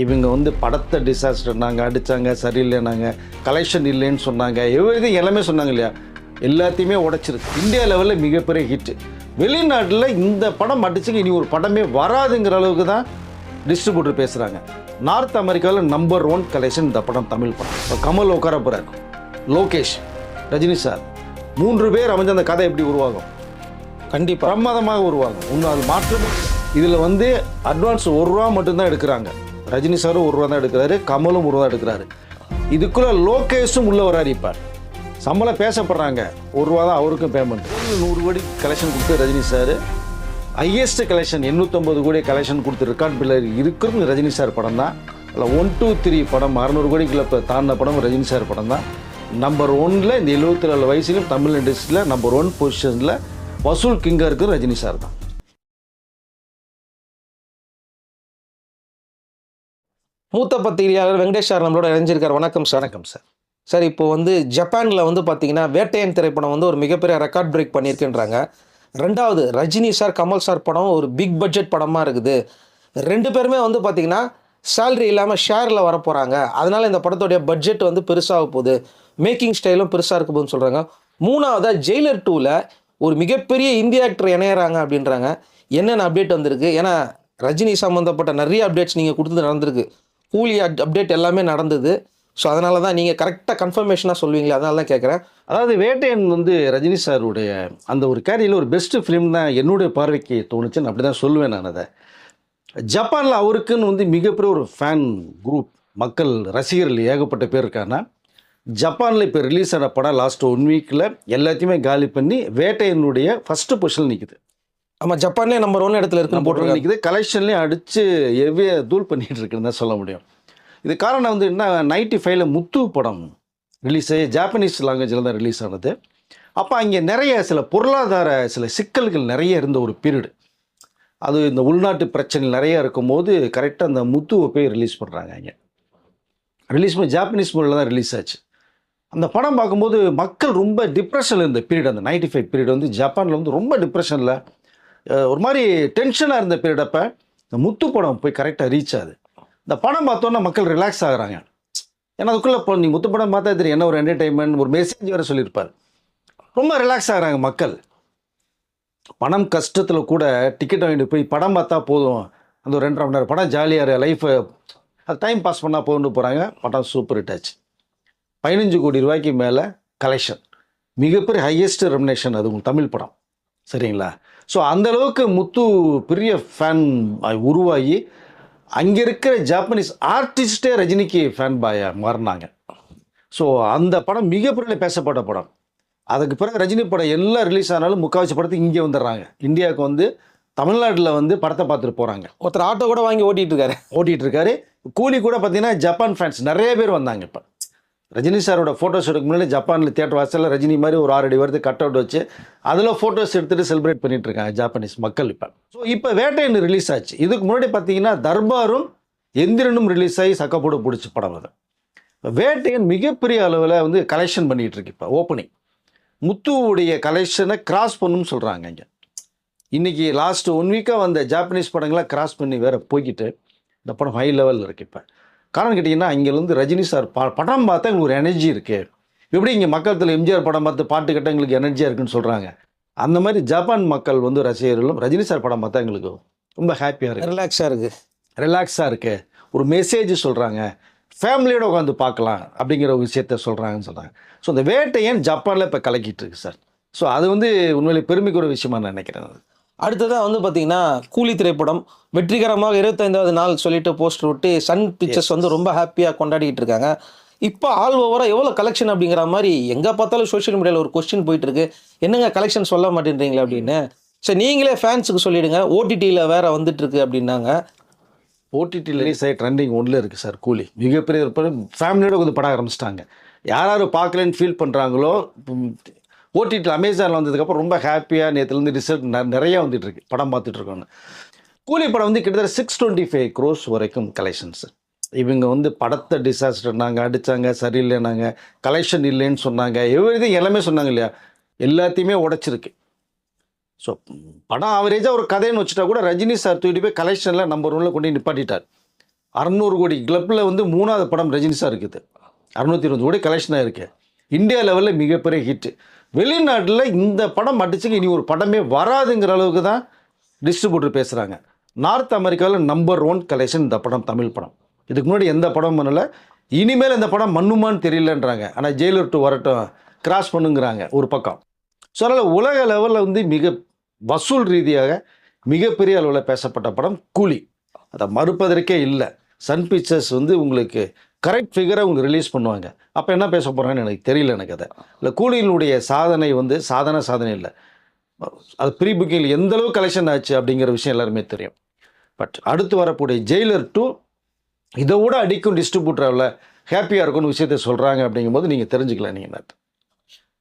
இவங்க வந்து படத்தை டிசாஸ்டர்னாங்க அடித்தாங்க சரியில்லைனாங்க கலெக்ஷன் இல்லைன்னு சொன்னாங்க. எவ்ரி எல்லாமே சொன்னாங்க இல்லையா? எல்லாத்தையுமே உடைச்சிருக்கு. இந்தியா லெவலில் மிகப்பெரிய ஹிட்டு வெளிநாட்டில் இந்த படம் அடிச்சுங்க இனி ஒரு படமே வராதுங்கிற அளவுக்கு தான் டிஸ்ட்ரிபியூட்டர் பேசுகிறாங்க நார்த் அமெரிக்காவில் நம்பர் ஒன் கலெக்ஷன் இந்த படம் தமிழ் படம். இப்போ கமல் உட்கார போகிறார் லோகேஷ் ரஜினி சார் மூன்று பேர் அமைஞ்ச அந்த கதை எப்படி உருவாகும்? கண்டிப்பா. பிரமாதமாக உருவாகும். இன்னும் அது மாற்றம் இதில் வந்து அட்வான்ஸ் ஒரு ரூபா மட்டும்தான் எடுக்கிறாங்க. ரஜினி சாரும் ஒரு ரூபா தான் எடுக்கிறாரு கமலும் ஒரு ரூபா எடுக்கிறாரு. இதுக்குள்ள லோகேஷும் உள்ள வராரு இப்போ. சம்பளம் பேசப்படுறாங்க. ஒரு ரூபா தான் அவருக்கும் பேமெண்ட் நூறு கோடி கலெக்ஷன் கொடுத்து ரஜினி சார் ஹையஸ்ட் கலெக்ஷன் எண்ணூற்றம்பது கோடி கலெக்ஷன் கொடுத்து ரெக்கார்ட் பில்லர் இருக்கிறது ரஜினி சார் படம் தான். இல்லை ஒன் டூ த்ரீ படம் அறநூறு கோடிக்குள்ள இப்போ தாண்டின படம் ரஜினி சார் படம் தான். நம்பர் ஒன்ல இந்த எழுபத்தி நாலு வயசுலையும் தமிழ் இண்டஸ்ட்ரியில் நம்பர் ஒன் பொசிஷனில் வசூல் கிங்காக இருக்கிறது ரஜினி சார் தான். மூத்த பத்திரிகையாளர் வெங்கடேஷ் சார் நம்மளோட இணைஞ்சிருக்கார். வணக்கம் சார். வணக்கம் சார். சார் இப்போ வந்து ஜப்பானில் வந்து பார்த்தீங்கன்னா வேட்டையன் திரைப்படம் வந்து ஒரு மிகப்பெரிய ரெக்கார்ட் பிரேக் பண்ணியிருக்குன்றாங்க. ரெண்டாவது ரஜினி சார் கமல் சார் படம் ஒரு பிக் பட்ஜெட் படமாக இருக்குது. ரெண்டு பேருமே வந்து பார்த்தீங்கன்னா சேலரி இல்லாமல் ஷேரில் வர போகிறாங்க அதனால இந்த படத்துடைய பட்ஜெட் வந்து பெருசாக போகுது. மேக்கிங் ஸ்டைலும் பெருசாக இருக்க போகுதுன்னு சொல்கிறாங்க மூணாவதாக ஜெயிலர் டூவில் ஒரு மிகப்பெரிய இந்திய ஆக்டர் இணையறாங்க அப்படின்றாங்க. என்னென்ன அப்டேட் வந்திருக்கு? ஏன்னா ரஜினி சம்மந்தப்பட்ட நிறைய அப்டேட்ஸ் நீங்கள் கொடுத்து நடந்திருக்கு. கூலி அப்டேட் எல்லாமே நடந்தது. ஸோ அதனால தான் நீங்கள் கரெக்டாக கன்ஃபர்மேஷனாக சொல்லுவீங்களே அதனால தான் கேட்குறேன் அதாவது வேட்டையன் வந்து ரஜினி சாருடைய அந்த ஒரு கேரியில் ஒரு பெஸ்ட்டு ஃபிலிம் தான் என்னுடைய பார்வைக்கு தோணுச்சுன்னு அப்படி தான் சொல்லுவேன் நான் அதை. ஜப்பானில் அவருக்குன்னு வந்து மிகப்பெரிய ஒரு ஃபேன் குரூப் மக்கள் ரசிகர்கள் ஏகப்பட்ட பேர் இருக்காங்கன்னா ஜப்பானில் இப்போ ரிலீஸ் ஆன படம் லாஸ்ட் ஒன் வீக்கில் எல்லாத்தையுமே காலி பண்ணி வேட்டையனுடைய ஃபஸ்ட்டு பொசிஷனில் நிற்குது ஆமாம் ஜப்பான்லேயே நம்பர் ஒன் இடத்துல இருக்குன்னு போட்டு போட்டிருக்காங்க நிற்குது கலெக்ஷன்லேயும் அடித்து எவ்வே தூள் பண்ணிட்டு இருக்குன்னு தான் சொல்ல முடியும். இது காரணம் வந்து என்ன நைன்டி ஃபைவ்ல முத்து படம் ரிலீஸ் ஆகி ஜாப்பனீஸ் லாங்குவேஜில் தான் ரிலீஸ் ஆனது. அப்போ அங்கே நிறைய சில பொருளாதார சில சிக்கல்கள் நிறைய இருந்த ஒரு பீரியடு அது இந்த உள்நாட்டு பிரச்சனை நிறைய இருக்கும்போது கரெக்டாக அந்த முத்துவை போய் ரிலீஸ் பண்ணுறாங்க அங்கே. ரிலீஸ் பண்ணி ஜாப்பனீஸ் மொழியில் தான் ரிலீஸ் ஆச்சு. அந்த படம் பார்க்கும்போது மக்கள் ரொம்ப டிப்ரெஷனில் இருந்த பீரியட் அந்த நைன்டி ஃபைவ் பீரியட் வந்து ஜப்பானில் வந்து ரொம்ப டிப்ரெஷனில் ஒரு மாதிரி டென்ஷனாக இருந்த பீரியட் அப்போ இந்த முத்து படம் போய் கரெக்டாக ரீச் ஆகுது. இந்த படம் பார்த்தோன்னா மக்கள் ரிலாக்ஸ் ஆகுறாங்க. ஏன்னா அதுக்குள்ளே இப்போ நீ முத்து படம் பார்த்தா தெரியும் என்ன ஒரு என்டர்டைன்மெண்ட் ஒரு மெசேஜ் வேறு சொல்லியிருப்பார். ரொம்ப ரிலாக்ஸ் ஆகுறாங்க மக்கள். பணம் கஷ்டத்தில் கூட டிக்கெட் வாங்கிட்டு போய் படம் பார்த்தா போதும். அந்த ஒரு ரெண்டரை மணி நேரம் படம் ஜாலியாக லைஃப்பை அது டைம் பாஸ் பண்ணால் போகணுன்னு போகிறாங்க படம் சூப்பர் ஹிட் ஆச்சு. பதினஞ்சு கோடி ரூபாய்க்கு மேலே கலெக்ஷன் மிகப்பெரிய ஹையஸ்ட் ரெமினேஷன் அது உங்கள் தமிழ் படம். சரிங்களா? ஸோ அந்த அளவுக்கு முத்து பெரிய ஃபேன் உருவாகி அங்கே இருக்கிற ஜாப்பனீஸ் ஆர்டிஸ்டே ரஜினிக்கு ஃபேன் பாயாக மாறினாங்க. ஸோ அந்த படம் மிகப்பெரிய பேசப்பட்ட படம். அதுக்கு பிறகு ரஜினி படம் எல்லாம் ரிலீஸ் ஆனாலும் முக்கால்வாசி படத்துக்கு இங்கே வந்துடுறாங்க. இந்தியாவுக்கு வந்து தமிழ்நாட்டில் வந்து படத்தை பார்த்துட்டு போகிறாங்க ஒருத்தர் ஆட்டோ கூட வாங்கி ஓட்டிட்டு இருக்காரு. ஓட்டிகிட்டு இருக்காரு. கூலி கூட பார்த்தீங்கன்னா ஜப்பான் ஃபேன்ஸ் நிறைய பேர் வந்தாங்க இப்போ. ரஜினி சாரோட ஃபோட்டோஸ் எடுக்க முன்னாடி ஜப்பானில் தியேட்டர் வாசலில் ரஜினி மாதிரி ஒரு ஆறு அடி வருது கட் அவுட் வச்சு அதில் ஃபோட்டோஸ் எடுத்துகிட்டு செலிப்ரேட் பண்ணிட்டு இருக்காங்க ஜாப்பனீஸ் மக்கள் இப்போ. ஸோ இப்போ வேட்டையன் ரிலீஸ் ஆச்சு. இதுக்கு முன்னாடி பார்த்தீங்கன்னா தர்பாரும் எந்திரனும் ரிலீஸ் ஆகி சக்கப்போடு பிடிச்ச படம் அது. வேட்டையன் மிகப்பெரிய அளவில் வந்து கலெக்ஷன் பண்ணிகிட்டு இருக்கு இப்போ ஓப்பனிங் முத்துவுடைய கலெக்ஷனை கிராஸ் பண்ணுன்னு சொல்கிறாங்க இங்கே. இன்றைக்கி லாஸ்ட் ஒன் வீக்காக வந்த ஜாப்பனீஸ் படங்களை கிராஸ் பண்ணி வேற போய்கிட்டு இந்த படம் ஹை லெவலில் இருக்குது இப்போ. காரணம் கேட்டிங்கன்னா இங்கேருந்து ரஜினி சார் ப படம் பார்த்தா எங்களுக்கு ஒரு எனர்ஜி இருக்குது எப்படி இங்கே மக்களத்தில் எம்ஜிஆர் படம் பார்த்து பாட்டு கேட்டால் எங்களுக்கு எனர்ஜியாக இருக்குன்னு சொல்கிறாங்க அந்த மாதிரி ஜப்பான் மக்கள் வந்து ரசிகர்களும் ரஜினி சார் படம் பார்த்தா எங்களுக்கு ரொம்ப ஹாப்பியாக இருக்குது ரிலாக்ஸாக இருக்குது ரிலாக்ஸாக இருக்கு. ஒரு மெசேஜ் சொல்கிறாங்க ஃபேமிலியோட உட்காந்து பார்க்கலாம் அப்படிங்கிற ஒரு விஷயத்த சொல்கிறாங்கன்னு சொல்கிறாங்க ஸோ இந்த வேட்டையன் ஜப்பானில் இப்போ கலக்கிட்டு இருக்கு சார் ஸோ அது வந்து உண்மையிலே பெருமைக்குரிய விஷயமா நான் நினைக்கிறேன். அது. அடுத்ததாக வந்து பார்த்தீங்கன்னா கூலி திரைப்படம். வெற்றிகரமாக இருபத்தைந்தாவது நாள் சொல்லிட்டு போஸ்டர் விட்டு சன் பிக்சர்ஸ் வந்து ரொம்ப ஹாப்பியாக கொண்டாடிக்கிட்டு இருக்காங்க. இப்போ ஆல் ஓவராக எவ்வளோ கலெக்ஷன் அப்படிங்கிற மாதிரி எங்கே பார்த்தாலும் சோஷியல் மீடியாவில் ஒரு கொஸ்டின் போயிட்டு இருக்கு. என்னங்க கலெக்ஷன் சொல்ல மாட்டேன்றீங்களே அப்படின்னு. சரி நீங்களே ஃபேன்ஸுக்கு சொல்லிடுங்க. ஓடிடியில் வேற வந்துட்டு இருக்கு அப்படின்னாங்க. ஓடிடியில் ரிலீஸ் ஆகி ட்ரெண்டிங் ஒன்றில் இருக்குது சார் கூலி. மிகப்பெரிய ஒரு படம் ஃபேமிலியோட கொஞ்சம் படம் ஆரம்பிச்சிட்டாங்க. யார் யார் பார்க்கலன்னு ஃபீல் பண்ணுறாங்களோ ஓடிடியில் அமேசானில் வந்ததுக்கப்புறம் ரொம்ப ஹாப்பியாக நேற்றுலேருந்து ரிசல்ட் நிறைய வந்துட்டு இருக்கு படம் பார்த்துட்ருக்காங்க கூலி படம் வந்து கிட்டத்தட்ட சிக்ஸ் டுவெண்ட்டி ஃபைவ் க்ரோஸ் வரைக்கும் கலெக்ஷன்ஸ் இவங்க வந்து படத்தை டிசாஸ்டர்னாங்க அடித்தாங்க சரியில்லைனாங்க கலெக்ஷன் இல்லைன்னு சொன்னாங்க எவ்ரி எல்லாமே சொன்னாங்க இல்லையா? எல்லாத்தையுமே உடைச்சிருக்கு. ஸோ படம் ஆவரேஜாக ஒரு கதைன்னு வச்சுட்டா கூட ரஜினி சார் தூக்கிட்டு போய் கலெக்ஷனில் நம்பர் ஒன்றில் கொண்டு நிப்பாட்டிட்டார். அறநூறு கோடி கிளப்பில் வந்து மூணாவது படம் ரஜினி சார் இருக்குது அறநூற்றி இருபது கோடி கலெக்ஷனாக இருக்குது இந்தியா லெவலில் மிகப்பெரிய ஹிட் வெளிநாட்டில் இந்த படம் அடிச்சுக்கு இனி ஒரு படமே வராதுங்கிற அளவுக்கு தான் டிஸ்ட்ரிபியூட்டர் பேசுகிறாங்க நார்த் அமெரிக்காவில் நம்பர் ஒன் கலெக்ஷன் இந்த படம் தமிழ் படம். இதுக்கு முன்னாடி எந்த படம் பண்ணலை. இனிமேல் இந்த படம் மண்ணுமான்னு தெரியலன்றாங்க. ஆனால் ஜெயிலர் டூ வரட்டும் கிராஸ் பண்ணுங்கிறாங்க ஒரு பக்கம். ஸோ அதனால் உலக லெவலில் வந்து மிக வசூல் ரீதியாக மிகப்பெரிய அளவில் பேசப்பட்ட படம் கூலி. அதை மறுப்பதற்கே இல்லை. சன் பிக்சர்ஸ் வந்து உங்களுக்கு கரெக்ட் ஃபிகரை அவங்க ரிலீஸ் பண்ணுவாங்க. அப்போ என்ன பேச போகிறாங்கன்னு எனக்கு தெரியல எனக்கு அதை. இல்லை கூலியினுடைய சாதனை வந்து சாதனை சாதனை இல்லை. அது ப்ரீ புக்கிங்கில் எந்த அளவு கலெக்ஷன் ஆச்சு அப்படிங்கிற விஷயம் எல்லாருமே தெரியும். பட் அடுத்து வரக்கூடிய ஜெயிலர் டூ இதை விட அடிக்கும் டிஸ்ட்ரிபியூட்டரில் ஹாப்பியாக இருக்கும்னு விஷயத்த சொல்கிறாங்க அப்படிங்கும்போது நீங்கள் தெரிஞ்சுக்கலாம் நீங்கள்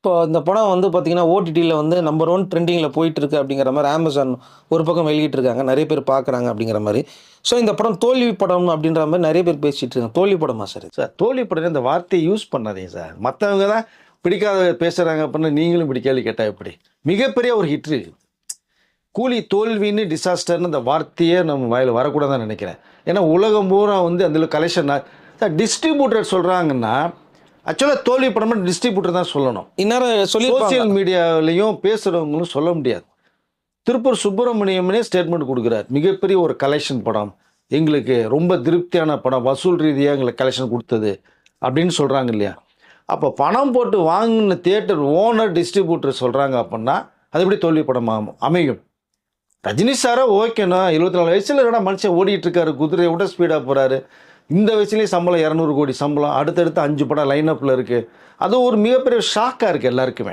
இப்போ இந்த படம் வந்து பார்த்தீங்கன்னா ஓடிடியில் வந்து நம்பர் ஒன் ட்ரெண்டிங்கில் போயிட்டு இருக்கு அப்படிங்கிற மாதிரி அமேசான் ஒரு பக்கம் வெளியிட்டிருக்காங்க. நிறைய பேர் பார்க்குறாங்க அப்படிங்கிற மாதிரி. ஸோ இந்த படம் தோல்வி படம் அப்படின்ற மாதிரி நிறைய பேர் பேசிகிட்டு இருக்காங்க. தோல்வி படமா சார் சார் தோல்வி படம் இந்த வார்த்தையை யூஸ் பண்ணாதீங்க சார். மற்றவங்க தான் பிடிக்காத பேசுகிறாங்க அப்படின்னு நீங்களும் பிடிக்காது கேட்டால் எப்படி? மிகப்பெரிய ஒரு ஹிட்ரு கூலி தோல்வின்னு டிசாஸ்டர்னு அந்த வார்த்தையே நம்ம வாயில் வரக்கூடாதுன்னு நினைக்கிறேன். ஏன்னா உலகம் பூரா வந்து அதில் கலெக்ஷன் சார் டிஸ்ட்ரிபியூட்டர் சொல்கிறாங்கன்னா ஆக்சுவலாக தோல்வி படம்னு டிஸ்ட்ரிபியூட்டர் தான் சொல்லணும். இந்நேரம் சொல்லி சோசியல் மீடியாவிலையும் பேசுகிறவங்களும் சொல்ல முடியாது. திருப்பூர் சுப்பிரமணியம்னே ஸ்டேட்மெண்ட் கொடுக்குறார். மிகப்பெரிய ஒரு கலெக்ஷன் படம். எங்களுக்கு ரொம்ப திருப்தியான படம். வசூல் ரீதியாக எங்களுக்கு கலெக்ஷன் கொடுத்தது அப்படின்னு சொல்கிறாங்க இல்லையா? அப்போ பணம் போட்டு வாங்கின தியேட்டர் ஓனர் டிஸ்ட்ரிபியூட்டர் சொல்கிறாங்க அப்படின்னா அது எப்படி தோல்வி படம் அமையும்? ரஜினி சாரோ ஓகேண்ணா இருபத்தி நாலு வயசில் இருக்கா மனுஷன் ஓடிட்டு இருக்காரு குதிரையை விட ஸ்பீடாக போகிறாரு இந்த வயசுலேயும் சம்பளம் இரநூறு கோடி சம்பளம் அடுத்தடுத்து அஞ்சு படம் லைனப்பில் இருக்குது அது ஒரு மிகப்பெரிய ஷாக்காக இருக்குது எல்லாருக்குமே.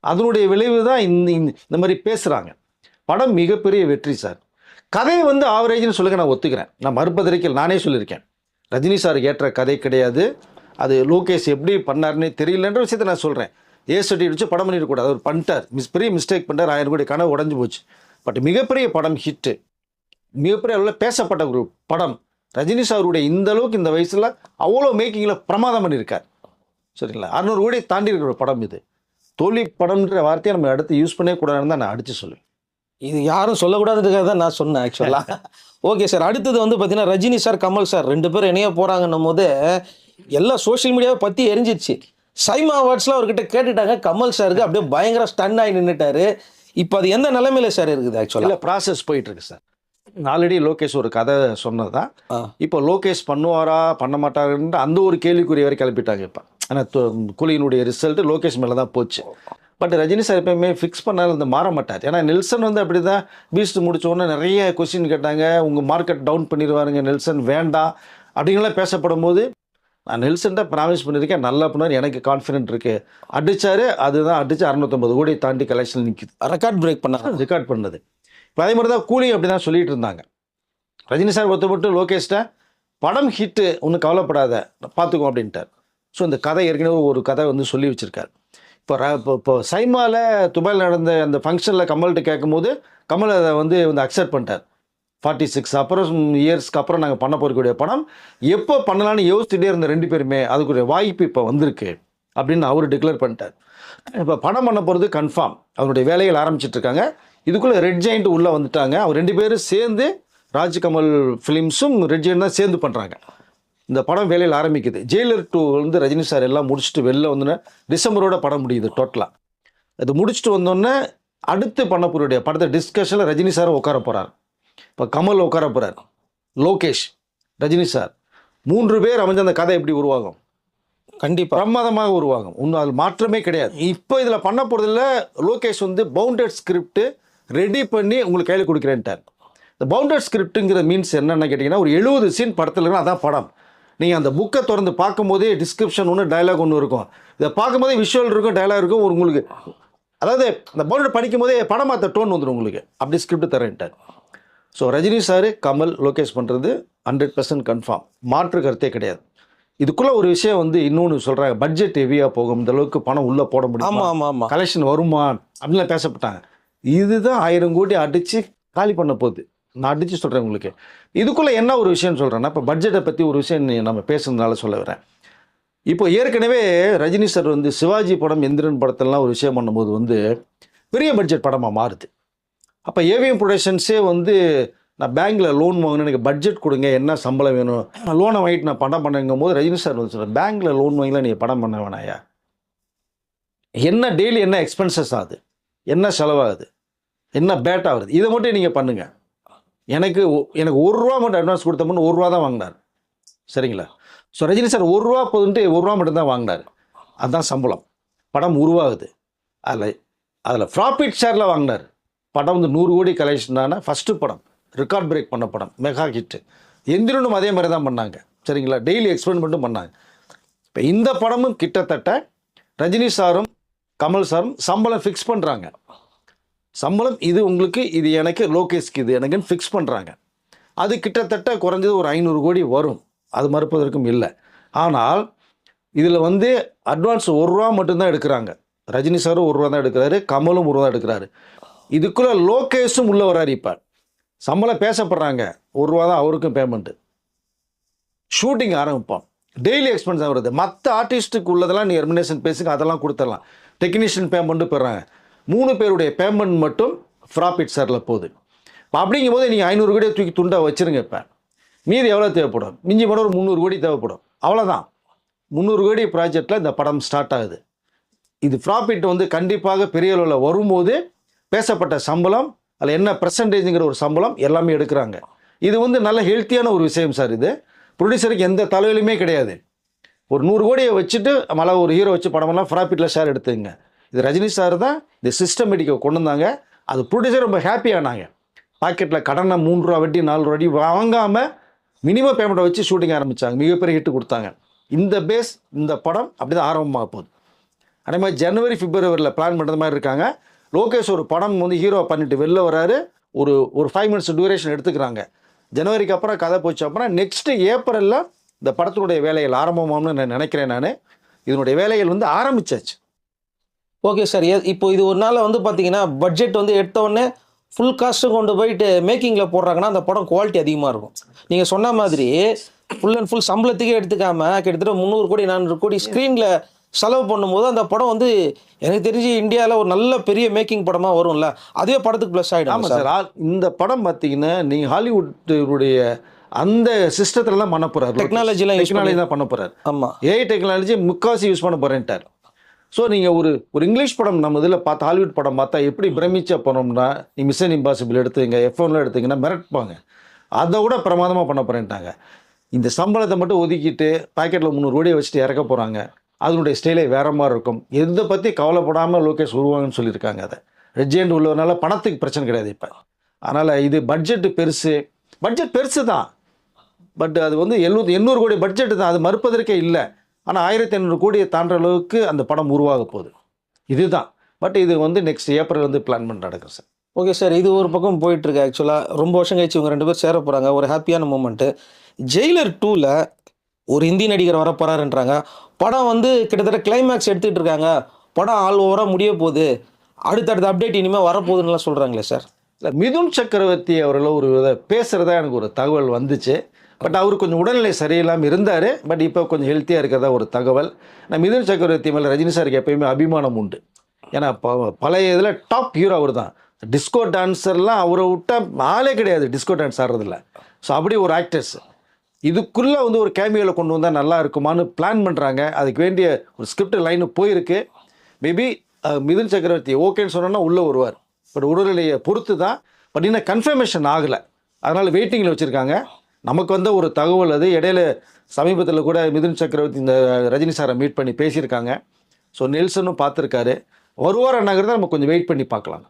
அதனுடைய விளைவு தான் இந்த இந்த- இந்த மாதிரி பேசுகிறாங்க படம் மிகப்பெரிய வெற்றி சார். கதையை வந்து ஆவரேஜ்னு சொல்லுங்க நான் ஒத்துக்கிறேன். நான் மறுபதிரைக்கல் நானே சொல்லியிருக்கேன். ரஜினி சார் ஏற்ற கதை கிடையாது. அது லோகேஷ் எப்படி பண்ணாருன்னே தெரியலன்ற விஷயத்தை நான் சொல்கிறேன் ஏசடி வச்சு படம் பண்ணிடக்கூடாது. அவர் பண்ணிட்டார். மிஸ் பெரிய மிஸ்டேக் பண்ணிட்டார். ஆயிரம் கோடி கனவு உடஞ்சி போச்சு. பட் மிகப்பெரிய படம் ஹிட்டு மிகப்பெரிய அளவில் பேசப்பட்ட ஒரு படம். ரஜினி சாருடைய இந்த அளவுக்கு இந்த வயசில் அவ்வளோ மேக்கிங்கில் பிரமாதம் பண்ணியிருக்கார். சரிங்களா? அறுநூறு கோடி தாண்டி இருக்கிற ஒரு படம் இது. தோல்வி படம்ன்ற வார்த்தையை நம்ம அடுத்து யூஸ் பண்ணவே கூடாதுன்னு தான் நான் அடித்து சொல்லுவேன். இது யாரும் சொல்லக்கூடாதுன்றதுக்காக தான் நான் சொன்னேன் ஆக்சுவலாக ஓகே சார் அடுத்தது வந்து பார்த்தீங்கன்னா ரஜினி சார் கமல் சார் ரெண்டு பேரும் இணைய போகிறாங்கன்னும் போது எல்லா சோஷியல் மீடியாவை பற்றி எரிஞ்சிருச்சு. சைமா அவார்ட்ஸ்லாம் அவர்கிட்ட கேட்டுட்டாங்க. கமல் சாருக்கு அப்படியே பயங்கர ஸ்டன் ஆகி நின்றுட்டாரு இப்போ அது எந்த நிலைமையில சார் இருக்குது ஆக்சுவலாக இல்லை ப்ராசஸ் போயிட்டு இருக்கு சார் ஆல்ரெடி லோகேஷ் ஒரு கதை சொன்னது தான். இப்போ லோகேஷ் பண்ணுவாரா பண்ண மாட்டாருன்ற அந்த ஒரு கேள்விக்குரிய வரை கிளப்பிட்டாங்க இப்போ. ஆனால் கூலியினுடைய ரிசல்ட் லோகேஷ் மேலே தான் போச்சு. பட் ரஜினி சார் எப்பயுமே ஃபிக்ஸ் பண்ணாலும் வந்து மாற மாட்டார். ஏன்னா நெல்சன் வந்து அப்படி தான் பீஸ்ட் முடிச்ச உடனே நிறைய கொஸ்டின் கேட்டாங்க. உங்கள் மார்க்கெட் டவுன் பண்ணிடுவாருங்க நெல்சன் வேண்டாம். அப்படிங்கலாம் பேசப்படும் போது நான் நெல்சன்ட்ட ப்ராமிஸ் பண்ணியிருக்கேன் நல்லா பண்ணார் எனக்கு கான்ஃபிடென்ட் இருக்குது அடிச்சாரு அதுதான் அடிச்சு அறுநூத்தம்பது கோடி தாண்டி கலெக்ஷன் நிற்குது ரெக்கார்ட் பிரேக் பண்ணாங்க ரெக்கார்ட் பண்ணது. இப்போ அதே மாதிரி தான் கூலி அப்படி தான் சொல்லிட்டு இருந்தாங்க ரஜினி சார் ஒத்துப்பட்டு லோகேஷ்ட படம் ஹிட்டு ஒன்றும் கவலைப்படாத பார்த்துக்கோ அப்படின்ட்டார். ஸோ இந்த கதை ஏற்கனவே ஒரு கதை வந்து சொல்லி வச்சுருக்கார். இப்போ ர- இப்போ இப்போ சைமாவில் துபாயில் நடந்த அந்த ஃபங்க்ஷனில் கமல்கிட்ட கேட்கும்போது கமல் அதை வந்து வந்து அக்செப்ட் பண்ணிட்டார். ஃபார்ட்டி சிக்ஸ் அப்புறம் இயர்ஸ்க்கு அப்புறம் நாங்கள் பண்ண போகக்கூடிய படம் எப்போ பண்ணலான்னு யோசிச்சுட்டே இருந்த ரெண்டு பேருமே அதுக்குரிய வாய்ப்பு இப்போ வந்திருக்கு அப்படின்னு அவர் டிக்ளேர் பண்ணிட்டார். இப்போ படம் பண்ண போகிறது கன்ஃபார்ம் அவருடைய வேலைகள் ஆரம்பிச்சிட்ருக்காங்க இதுக்குள்ளே ரெட் ஜெயிண்ட் உள்ளே வந்துட்டாங்க. அவர் ரெண்டு பேரும் சேர்ந்து ராஜ்கமல் ஃபிலிம்ஸும் ரெட் ஜெயிண்ட் தான் சேர்ந்து பண்ணுறாங்க இந்த படம் வேலையில் ஆரம்பிக்குது. ஜெயிலர் டூ வந்து ரஜினி சார் எல்லாம் முடிச்சுட்டு வெளில வந்தோன்னே டிசம்பரோட படம் முடியுது டோட்டலாக அது முடிச்சுட்டு வந்தோடனே அடுத்து பண்ண போகிற படத்தை டிஸ்கஷனில் ரஜினி சார் உட்கார போகிறார் இப்போ கமல் உட்கார போகிறார் லோகேஷ் ரஜினி சார். மூன்று பேர் அமைஞ்ச அந்த கதை எப்படி உருவாகும்? கண்டிப்பாக பிரமாதமாக உருவாகும். இன்னும் அது மாற்றமே கிடையாது. இப்போ இதில் பண்ண போகிறதுல லோகேஷ் வந்து பவுண்டட் ஸ்கிரிப்ட் ரெடி பண்ணி உங்களுக்கு கையில் கொடுக்குறேன்ட்டார். இந்த பவுண்டட் ஸ்கிரிப்ட்டுங்கிற மீன்ஸ் என்னென்னு கேட்டிங்கன்னா ஒரு எழுபது சீன் படத்தில் இருக்குன்னா அதான் படம். நீங்கள் அந்த புக்கை திறந்து பார்க்கும்போதே டிஸ்கிரிப்ஷன் ஒன்று டயலாக் ஒன்று இருக்கும். இதை பார்க்கும்போதே விஷுவல் இருக்கும் டயலாக் இருக்கும் ஒரு உங்களுக்கு அதாவது அந்த பவுண்டட் படிக்கும்போதே படம் பார்த்த டோன் வந்துடும் உங்களுக்கு. அப்படி ஸ்கிரிப்ட் தரேன்ட்டார். ஸோ ரஜினி சார் கமல் லோகேஷ் பண்ணுறது ஹண்ட்ரட் பர்சன்ட் கன்ஃபார்ம் மாற்று கருத்தே கிடையாது. இதுக்குள்ள ஒரு விஷயம் வந்து இன்னொன்று சொல்கிறாங்க பட்ஜெட் ஹெவியாக போகும். இந்த அளவுக்கு பணம் உள்ளே போட முடியுமா? ஆமாம் ஆமாம் கலெக்ஷன் வருமா? அப்படின்லாம் பேசப்பட்டாங்க. இதுதான் ஆயிரம் கோடி அடித்து காலி பண்ண போகுது. நான் அடித்து சொல்கிறேன் உங்களுக்கு. இதுக்குள்ளே என்ன ஒரு விஷயம்னு சொல்கிறேன்னா இப்போ பட்ஜெட்டை பற்றி ஒரு விஷயம் நீ- நம்ம பேசுனதுனால சொல்ல வரேன். இப்போ ஏற்கனவே ரஜினி சார் வந்து சிவாஜி படம் எந்திரன் படத்தெல்லாம் ஒரு விஷயம் பண்ணும்போது வந்து பெரிய பட்ஜெட் படமாக மாறுது. அப்போ ஏவிஎம் ப்ரொடக்ஷன்ஸே வந்து நான் பேங்க்கில் லோன் வாங்கணும் எனக்கு பட்ஜெட் கொடுங்க என்ன சம்பளம் வேணும்? லோனை வாங்கிட்டு நான் படம் பண்ணுங்கும் போது ரஜினி சார் வந்து சொல்கிறேன் பேங்க்கில் லோன் வாங்கிலாம் நீங்கள் படம் பண்ண வேணாயா என்ன டெய்லி என்ன எக்ஸ்பென்சஸ் ஆகுது? என்ன செலவாகுது? என்ன பேட் ஆகுது? இதை மட்டும் நீங்கள் பண்ணுங்கள் எனக்கு எனக்கு ஒரு ரூபா மட்டும் அட்வான்ஸ் கொடுத்தோம்னு ஒரு ரூபா தான் வாங்கினார். சரிங்களா? ஸோ ரஜினி சார் ஒரு ரூபா போதுன்ட்டு ஒரு ரூபா மட்டும் தான் வாங்கினார். அதுதான் சம்பளம். படம் உருவாகுது. அதில் அதில் ப்ராஃபிட் ஷேரில் வாங்கினார். படம் வந்து நூறு கோடி கலெக்ஷனான ஃபஸ்ட்டு படம். ரெக்கார்ட் பிரேக் பண்ண படம். மெகா ஹிட்டு எந்திரனும் அதே மாதிரி தான் பண்ணாங்க. சரிங்களா? டெய்லி எக்ஸ்பெரிமெண்ட்டும் பண்ணாங்க. இப்போ இந்த படமும் கிட்டத்தட்ட ரஜினி சாரும் கமல் சார் சம்பளம் ஃபிக்ஸ் பண்ணுறாங்க சம்பளம் இது உங்களுக்கு இது எனக்கு லோகேஷ்க்கு இது எனக்குன்னு ஃபிக்ஸ் பண்ணுறாங்க அது கிட்டத்தட்ட குறைஞ்சது ஒரு ஐநூறு கோடி வரும். அது மறுப்பதற்கும் இல்லை. ஆனால் இதில் வந்து அட்வான்ஸ் ஒரு ரூபா மட்டும்தான் எடுக்கிறாங்க. ரஜினி சாரும் ஒரு ரூபா தான் எடுக்கிறாரு கமலும் ஒரு ரூபா தான் எடுக்கிறாரு. இதுக்குள்ளே லோகேஷும் உள்ள வராரு இப்போ. சம்பளம் பேசப்படுறாங்க. ஒரு ரூபா தான் அவருக்கும் பேமெண்ட்டு ஷூட்டிங் ஆரம்பிப்போம். டெய்லி எக்ஸ்பென்ஸ் வருது மற்ற ஆர்டிஸ்ட்டுக்கு உள்ளதெல்லாம் நீ எர்மினேஷன் பேசுங்க அதெல்லாம் கொடுத்துடலாம். டெக்னீஷியன் பேமெண்ட்டும் பெறாங்க மூணு பேருடைய பேமெண்ட் மட்டும் ப்ராஃபிட் சாரில் போகுது. இப்போ அப்படிங்கும்போது நீங்கள் ஐநூறு கோடியை தூக்கி துண்டாக வச்சுருங்க இப்போ. மீதி எவ்வளோ தேவைப்படும்? மிஞ்சி படம் ஒரு முந்நூறு கோடி தேவைப்படும். அவ்வளோதான் முந்நூறு கோடி ப்ராஜெக்டில் இந்த படம் ஸ்டார்ட் ஆகுது. இது ப்ராஃபிட் வந்து கண்டிப்பாக பெரிய அளவில் வரும்போது பேசப்பட்ட சம்பளம் அதில் என்ன பர்சன்டேஜுங்கிற ஒரு சம்பளம் எல்லாமே எடுக்கிறாங்க. இது வந்து நல்ல ஹெல்த்தியான ஒரு விஷயம் சார் இது. ப்ரொடியூசருக்கு எந்த தலைவலியுமே கிடையாது. ஒரு நூறு கோடியை வச்சுட்டு மழை ஒரு ஹீரோ வச்சு படமெல்லாம் ப்ராஃபிட்டில் ஷேர் எடுத்துங்க. இது ரஜினி சார் தான் இந்த சிஸ்டமேட்டிக்கை கொண்டு வந்தாங்க. அது ப்ரொடியூசர் ரொம்ப ஹாப்பியானாங்க பாக்கெட்டில் கடனை மூணு ரூபா வட்டி நாலு ரூபா வட்டி வாங்காமல் மினிமம் பேமெண்ட்டை வச்சு ஷூட்டிங் ஆரம்பித்தாங்க மிகப்பெரிய ஹிட்டு கொடுத்தாங்க. இந்த பேஸ் இந்த படம் அப்படி தான் ஆரம்பமாக போகுது. அதே மாதிரி ஜனவரி பிப்ரவரியில் பிளான் பண்ணுற மாதிரி இருக்காங்க. லோகேஷ் ஒரு படம் வந்து ஹீரோ பண்ணிட்டு வெளில வராரு. ஒரு ஒரு ஃபைவ் மினிட்ஸ் டியூரேஷன் எடுத்துக்கிறாங்க. ஜனவரிக்கு அப்புறம் கதை போச்சு. அப்புறம் நெக்ஸ்ட்டு ஏப்ரலில் இந்த படத்தினுடைய வேலைகள் ஆரம்பமாகனு நான் நினைக்கிறேன் நான். இதனுடைய வேலைகள் வந்து ஆரம்பிச்சாச்சு. ஓகே சார் இப்போ இது ஒரு நாள் வந்து பார்த்தீங்கன்னா பட்ஜெட் வந்து எடுத்தவொடனே ஃபுல் காஸ்ட்டு கொண்டு போயிட்டு மேக்கிங்கில் போடுறாங்கன்னா அந்த படம் குவாலிட்டி அதிகமாக இருக்கும். நீங்கள் சொன்ன மாதிரி ஃபுல் அண்ட் ஃபுல் சம்பளத்துக்கே எடுத்துக்காமல் கிட்டத்தட்ட முந்நூறு கோடி நானூறு கோடி ஸ்க்ரீனில் செலவு பண்ணும்போது அந்த படம் வந்து எனக்கு தெரிஞ்சு இந்தியாவில் ஒரு நல்ல பெரிய மேக்கிங் படமாக வரும்ல. அதே படத்துக்கு ப்ளஸ் ஆகிடும் ஆமாம் சார். இந்த படம் பார்த்தீங்கன்னா நீங்கள் ஹாலிவுட்டுடைய அந்த சிஸ்டத்தில் தான் பண்ண போகிறார் use டெக்னாலஜி தான் பண்ண போகிறார் ஆமாம் ஏஐ டெக்னாலஜி முக்காசி யூஸ் பண்ண போகிறேன்ட்டார் ஸோ நீங்கள் ஒரு ஒரு இங்கிலீஷ் படம் நம்ம இதில் பார்த்து ஹாலிவுட் படம் பார்த்தா எப்படி பிரமிச்ச போனோம்னா நீ மிஷன் இம்பாசிபிள் எடுத்துங்க எஃப்ஒன்ல எடுத்தீங்கன்னா மிரட்பாங்க அதை விட பிரமாதமாக பண்ண போகிறேன்ட்டாங்க இந்த சம்பளத்தை மட்டும் ஒதுக்கிட்டு பாக்கெட்டில் முந்நூறு கோடியை வச்சுட்டு இறக்க போகிறாங்க அதனுடைய ஸ்டைலே வேற மாதிரி இருக்கும். எதை பற்றி கவலைப்படாமல் லோகேஷ் உருவாங்கன்னு சொல்லியிருக்காங்க அதை. ரெஜெண்ட் உள்ளவனால பணத்துக்கு பிரச்சனை கிடையாது இப்போ. அதனால் இது பட்ஜெட்டு பெருசு. பட்ஜெட் பெருசு தான். பட் அது வந்து எழுநூத்தி எண்ணூறு கோடி பட்ஜெட்டு தான். அது மறுப்பதற்கே இல்லை. ஆனால் ஆயிரத்தி ஐநூறு கோடியை தாண்டுற அளவுக்கு அந்த படம் உருவாக போகுது. இதுதான். பட் இது வந்து நெக்ஸ்ட் ஏப்ரல் வந்து பிளான் பண்ணி நடக்கும் சார். ஓகே சார் இது ஒரு பக்கம் போயிட்டுருக்கு ஆக்சுவலாக ரொம்ப வருஷம் கழிச்சு இவங்க ரெண்டு பேர் சேர போகிறாங்க ஒரு ஹாப்பியான மூமெண்ட்டு ஜெயிலர் டூவில் ஒரு ஹிந்தி நடிகர் வரப்போறாருன்றாங்க. படம் வந்து கிட்டத்தட்ட கிளைமேக்ஸ் எடுத்துகிட்டு இருக்காங்க படம் ஆல் ஓவராக முடிய போகுது. அடுத்தடுத்த அப்டேட் இனிமேல் வரப்போகுதுன்னுலாம் சொல்கிறாங்களே சார் இல்லை மிதுன் சக்கரவர்த்தி அவர்கள ஒரு வித பேசுகிறதா எனக்கு ஒரு தகவல் வந்துச்சு. பட் அவர் கொஞ்சம் உடல்நிலை சரியில்லாமல் இருந்தார். பட் இப்போ கொஞ்சம் ஹெல்த்தியாக இருக்கிறதா ஒரு தகவல். நான் மிதுன் சக்கரவர்த்தி மேலே ரஜினி சாருக்கு எப்பயுமே அபிமானம் உண்டு. ஏன்னா ப- பழைய இதில் டாப் ஹீரோ அவர் தான் டிஸ்கோ டான்ஸர்லாம் அவரை விட்டா ஆளே கிடையாது டிஸ்கோ டான்ஸ் ஆடுறதில்ல ஸோ அப்படி ஒரு ஆக்டர்ஸ் இதுக்குள்ளே வந்து ஒரு கேமியோவில் கொண்டு வந்தால் நல்லா இருக்குமான்னு பிளான் பண்ணுறாங்க அதுக்கு வேண்டிய ஒரு ஸ்கிரிப்ட் லைனு போயிருக்கு. மேபி மிதுன் சக்கரவர்த்தி ஓகேன்னு சொன்னோன்னா உள்ளே வருவார். பட் உடல்நிலையை பொறுத்து தான் பட் இன்னும் கன்ஃபர்மேஷன் ஆகலை. அதனால் வெயிட்டிங்கில் வச்சுருக்காங்க. நமக்கு வந்த ஒரு தகவல் அது. இடையில சமீபத்தில் கூட மிதுன் சக்கரவர்த்தி இந்த ரஜினி சாரை மீட் பண்ணி பேசியிருக்காங்க. ஸோ நெல்சனும் பார்த்துருக்காரு. வருவார் அண்ணாங்கிறத நம்ம கொஞ்சம் வெயிட் பண்ணி பார்க்கலாம்.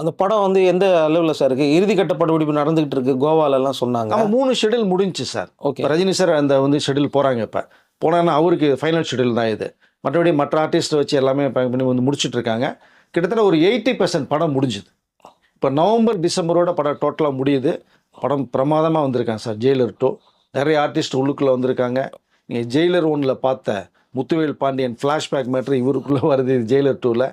அந்த படம் வந்து எந்த அளவில் சார் இருக்குது இறுதிக்கட்ட படப்பிடிப்பு நடந்துகிட்டு இருக்கு கோவாலெல்லாம் சொன்னாங்க. நம்ம மூணு ஷெடியூல் முடிஞ்சுச்சு சார். ஓகே. ரஜினி சார் அந்த வந்து ஷெடியூல் போகிறாங்க இப்போ. போனாங்கன்னா அவருக்கு ஃபைனல் ஷெடியூல் தான் இது. மற்றபடி மற்ற ஆர்டிஸ்ட்டை வச்சு எல்லாமே பண்ணி வந்து முடிச்சிட்டு இருக்காங்க. கிட்டத்தட்ட ஒரு எயிட்டி பர்சன்ட் படம் முடிஞ்சுது. இப்போ நவம்பர் டிசம்பரோட படம் டோட்டலாக முடியுது. படம் பிரமாதமாக வந்திருக்காங்க சார். ஜெயிலர் டூ நிறைய ஆர்டிஸ்ட் உள்ளுக்குள்ளே வந்திருக்காங்க. நீங்கள் ஜெயிலர் ஒன்றில் பார்த்த முத்துவேல் பாண்டியன் ஃப்ளாஷ்பேக் மேட்ரு இவருக்குள்ளே வருது ஜெயிலர் டூவில்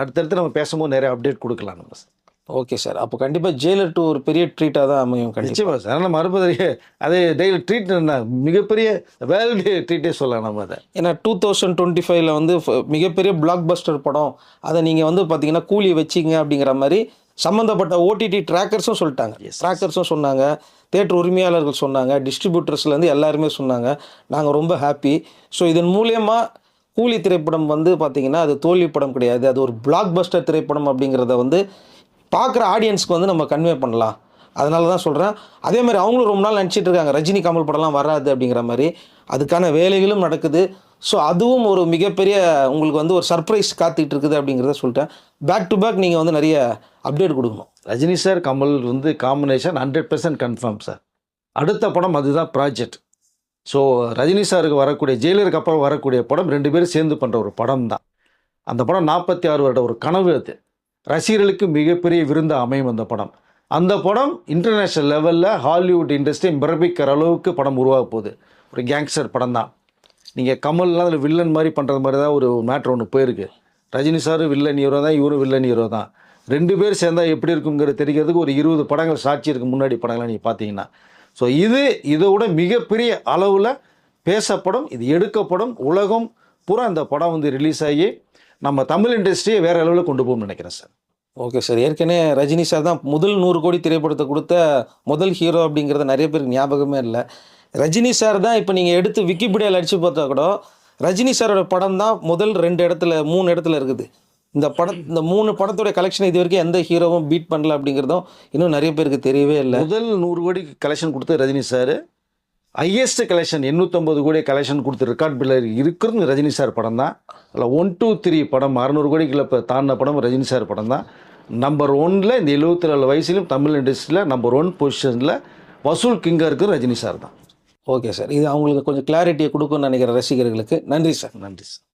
அடுத்தடுத்து நம்ம பேசும்போது நிறைய அப்டேட் கொடுக்கலாம் நம்ம. சார் ஓகே சார் அப்போ கண்டிப்பாக ஜெயிலர் டூ ஒரு பெரிய ட்ரீட்டாக தான் அமையும் கண்டிப்பாக நிச்சயமா சார் ஆனால் மறுபடியும் அதே டெய்லி ட்ரீட் என்ன மிகப்பெரிய வேர்ல்டு ட்ரீட்டே சொல்லலாம் நம்ம அதை. ஏன்னா டூ தௌசண்ட் டுவெண்ட்டி ஃபைவ்ல வந்து மிகப்பெரிய பிளாக் பஸ்டர் படம். அதை நீங்கள் வந்து பார்த்தீங்கன்னா கூலி வச்சிங்க அப்படிங்கிற மாதிரி சம்மந்தப்பட்ட ஓடிடி ட்ராக்கர்ஸும் சொல்லிட்டாங்க. ட்ராக்கர்ஸும் சொன்னாங்க. தேட்டர் உரிமையாளர்கள் சொன்னாங்க. டிஸ்ட்ரிபியூட்டர்ஸ்லேருந்து எல்லாருமே சொன்னாங்க. நாங்கள் ரொம்ப ஹாப்பி ஸோ இதன் மூலியமாக கூலி திரைப்படம் வந்து பார்த்திங்கன்னா அது தோல்வி படம் கிடையாது. அது ஒரு பிளாக் பஸ்டர் திரைப்படம் அப்படிங்கிறத வந்து பார்க்குற ஆடியன்ஸ்க்கு வந்து நம்ம கன்வே பண்ணலாம். அதனால தான் சொல்கிறேன் அதே மாதிரி அவங்களும் ரொம்ப நாள் நினச்சிட்டு இருக்காங்க. ரஜினி கமல் படம்லாம் வராது அப்படிங்கிற மாதிரி. அதுக்கான வேலைகளும் நடக்குது. ஸோ அதுவும் ஒரு மிகப்பெரிய உங்களுக்கு வந்து ஒரு சர்ப்ரைஸ் காத்துக்கிட்டு இருக்குது அப்படிங்கிறத சொல்லிட்டேன். பேக் டு பேக் நீங்கள் வந்து நிறைய அப்டேட் கொடுக்கணும். ரஜினி சார் கமல் வந்து combination hundred percent confirm sir அடுத்த படம் அதுதான் ப்ராஜெக்ட் ஸோ ரஜினி சாருக்கு வரக்கூடிய ஜெயிலருக்கு அப்புறம் வரக்கூடிய படம் ரெண்டு பேரும் சேர்ந்து பண்ணுற ஒரு படம் தான் அந்த படம் நாற்பத்தி ஆறு வருட ஒரு கனவு அது. ரசிகர்களுக்கு மிகப்பெரிய விருந்து அமையும் அந்த படம். அந்த படம் இன்டர்நேஷ்னல் லெவலில் ஹாலிவுட் இண்டஸ்ட்ரி பிறப்பிக்கிற அளவுக்கு படம் உருவாக போகுது. ஒரு கேங்ஸ்டர் படம் தான் நீங்கள் கமல்லாம் அதில் வில்லன் மாதிரி பண்ணுறது மாதிரி தான் ஒரு மேட்ரு ஒன்று போயிருக்கு. ரஜினி சார் வில்லன் ஹீரோ தான் இவரும் வில்லன் ஹீரோ தான். ரெண்டு பேர் சேர்ந்தா எப்படி இருக்குங்கிறது தெரிகிறதுக்கு ஒரு இருபது படங்கள் சாட்சி இருக்குது முன்னாடி படங்களை நீங்கள் பார்த்தீங்கன்னா ஸோ இது இதோட மிகப்பெரிய அளவில் பேசப்படும் இது எடுக்கப்படும் உலகம் பூரா இந்த படம் வந்து ரிலீஸ் ஆகி நம்ம தமிழ் இண்டஸ்ட்ரியை வேறு அளவில் கொண்டு போகணும்னு நினைக்கிறேன் சார் ஓகே சார் ஏற்கனவே ரஜினி சார் தான் முதல் நூறு கோடி திரைப்படத்தை கொடுத்த முதல் ஹீரோ அப்படிங்கிறத நிறைய பேருக்கு ஞாபகமே இல்லை. ரஜினி சார் தான் இப்போ நீங்கள் எடுத்து விக்கிபீடியாவில் அடித்து பார்த்தா கூட ரஜினி சாரோட படம் தான் முதல் ரெண்டு இடத்துல மூணு இடத்துல இருக்குது. இந்த படம் இந்த மூணு படத்தோட கலெக்ஷன் இது வரைக்கும் எந்த ஹீரோவும் பீட் பண்ணல அப்படிங்கிறதும் இன்னும் நிறைய பேருக்கு தெரியவே இல்லை. முதல் நூறு கோடி கலெக்ஷன் கொடுத்த ரஜினி சார் ஹையஸ்ட் கலெக்ஷன் எண்ணூற்றம்பது கோடி கலெக்ஷன் கொடுத்த ரெக்கார்ட் பில்லர் இருக்கிறது ரஜினி சார் படம் தான். அதில் ஒன் டூ த்ரீ படம் அறநூறு கோடிக்குள்ள இப்போ தாண்டின படம் ரஜினி சார் படம் தான். நம்பர் ஒன்னில் இந்த எழுபத்தி நாலு வயசுலையும் தமிழ் இண்டஸ்ட்ரியில் நம்பர் ஒன் பொசிஷனில் வசூல் கிங்காக இருக்கிறது ரஜினி சார் தான். ஓகே சார் இது அவங்களுக்கு கொஞ்சம் கிளாரிட்டியை கொடுக்கும்னு நினைக்கிற ரசிகர்களுக்கு நன்றி சார் நன்றி சார்